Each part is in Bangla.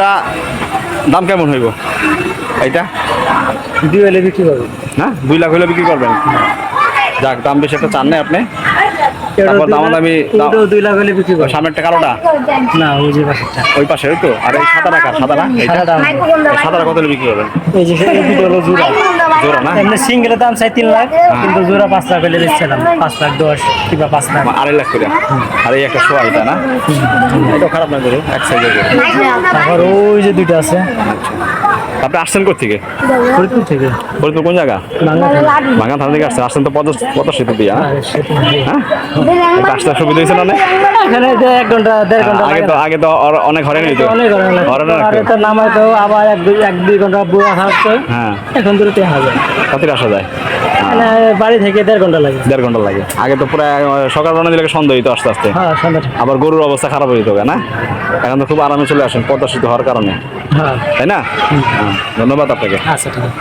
গরুটা দাম কেমন হইব? এইটা? দুই হলে বিক্রি করবেন না? দুই লাখ হলে বিক্রি করবেন? যাক দাম বেশি একটা চান না আপনি। দামাদামি দুই লাখ হলে বিক্রি করবে সামনেরটা কালোটা? না ওই যে পাশেরটা। ওই পাশে ওই তো? আর এই সাদা না। সাদাটা কত বিক্রি করবেন? এই যে দুটো হলো জোড়া। জোড়া না? এমনি সিঙ্গেলের দাম চাই তিন লাখ কিন্তু জোড়া পাঁচ লাখ হলে বেচছিলাম। পাঁচ লাখ দশ কিংবা পাঁচ লাখ। আড়াই লাখ করে। আর এই একটা শোয়া এটা না? খারাপ না গরু এক সাইজের তারপর ওই যে দুইটা আছে। আপনি আসছেন কোথেকে ফরিদপুর থেকে। ফরিদপুর কোন জায়গা? ভাঙা থানা থেকে আসছেন। আসছেন তো পদ সেতু দিয়ে। হ্যাঁ? হ্যাঁ? আসতে সুবিধা হয়েছে না? এখানে যে এক ঘণ্টা দেড় ঘণ্টা আগে তো আগে তো অনেক ঘরে নিত অনেক ঘণ্টা লাগে। ঘরে না আর রাখতো। এটা নামাই তো আবার এক দুই এক দুই ঘণ্টা রাখা হচ্ছে হ্যাঁ। এখন দূরে তিন হাজার কত আসা যায়। বাড়ি থেকে দেড় ঘণ্টা লাগে। দেড় ঘণ্টা লাগে। আগে তো প্রায় আহ, সকাল দিলে সন্ধ্যা হইতো আস্তে আস্তে। হ্যাঁ আবার গরুর অবস্থা খারাপ যেত না? এখন তো খুব আরামে চলে আসেন প্রদর্শিত হওয়ার কারণে। হ্যাঁ। তাই না? হ্যাঁ, ধন্যবাদ আপনাকে। আচ্ছা ঠিক আছে।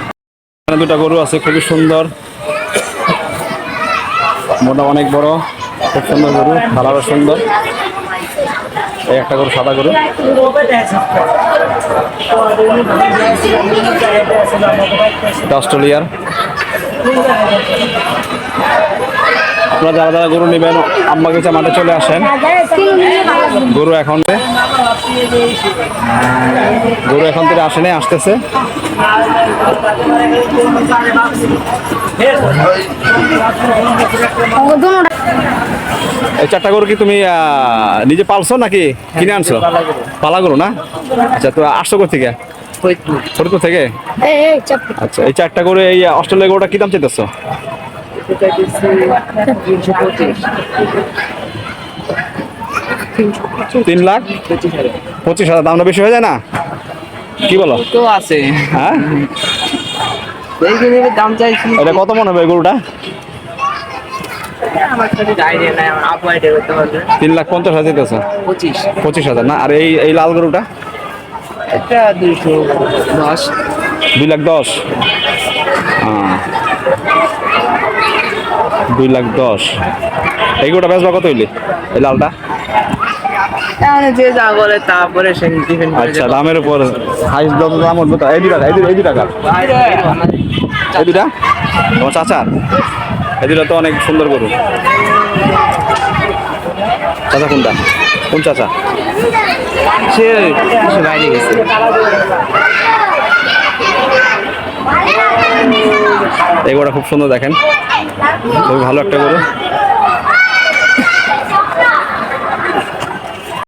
এখানে দুটা গরু আছে খুবই সুন্দর। মোটা অনেক বড় খুব সুন্দর গরু কালারও সুন্দর। এই একটা গরু সাদা গরু। অস্ট্রেলিয়ার আপনারা যারা যারা গরু নেবেন আম্মা কাছে মাঠে চলে আসেন। গরু এখন গরু এখন থেকে আসেনি আসতেছে। এই চারটা গরু কি তুমি নিজে পালছো নাকি কিনে আনছো? পালা গরু। না? আচ্ছা তো আসছো কোথা থেকে ফরিদপুর। থেকে? আচ্ছা এই চারটা গরু এই অস্ট্রেলিয়া গরুটা কি দাম চাইতেছো? তিন লাখ? পঁচিশ হাজার। দামটা বেশি হয়ে যায় না? কি বলো? তো আছে। হ্যাঁ? দাম চাইছি। এটা কত মনে হবে গরুটা? তিন লাখ পঞ্চাশ হাজার দিতেছে পঁচিশ। পঁচিশ হাজার না? আর এই এই লাল গরুটা? একটা দুইশো দশ। দুই লাখ দশ? হ্যাঁ। দুই লাখ দশ। এই বেচবা কত হইলে? এই লালটা? তাহলে যে যা বলে তারপরে সে আচ্ছা দামের উপর হাইস দাম উঠবে তা- এই দুই টাকা এই দুই- এই দুই টাকা এই দুটা তোমার চাচা এই দুটা তো অনেক সুন্দর গরু। চাচা কোনটা? কোন চাচা? খুব সুন্দর দেখেন। খুব ভালো একটা গরু।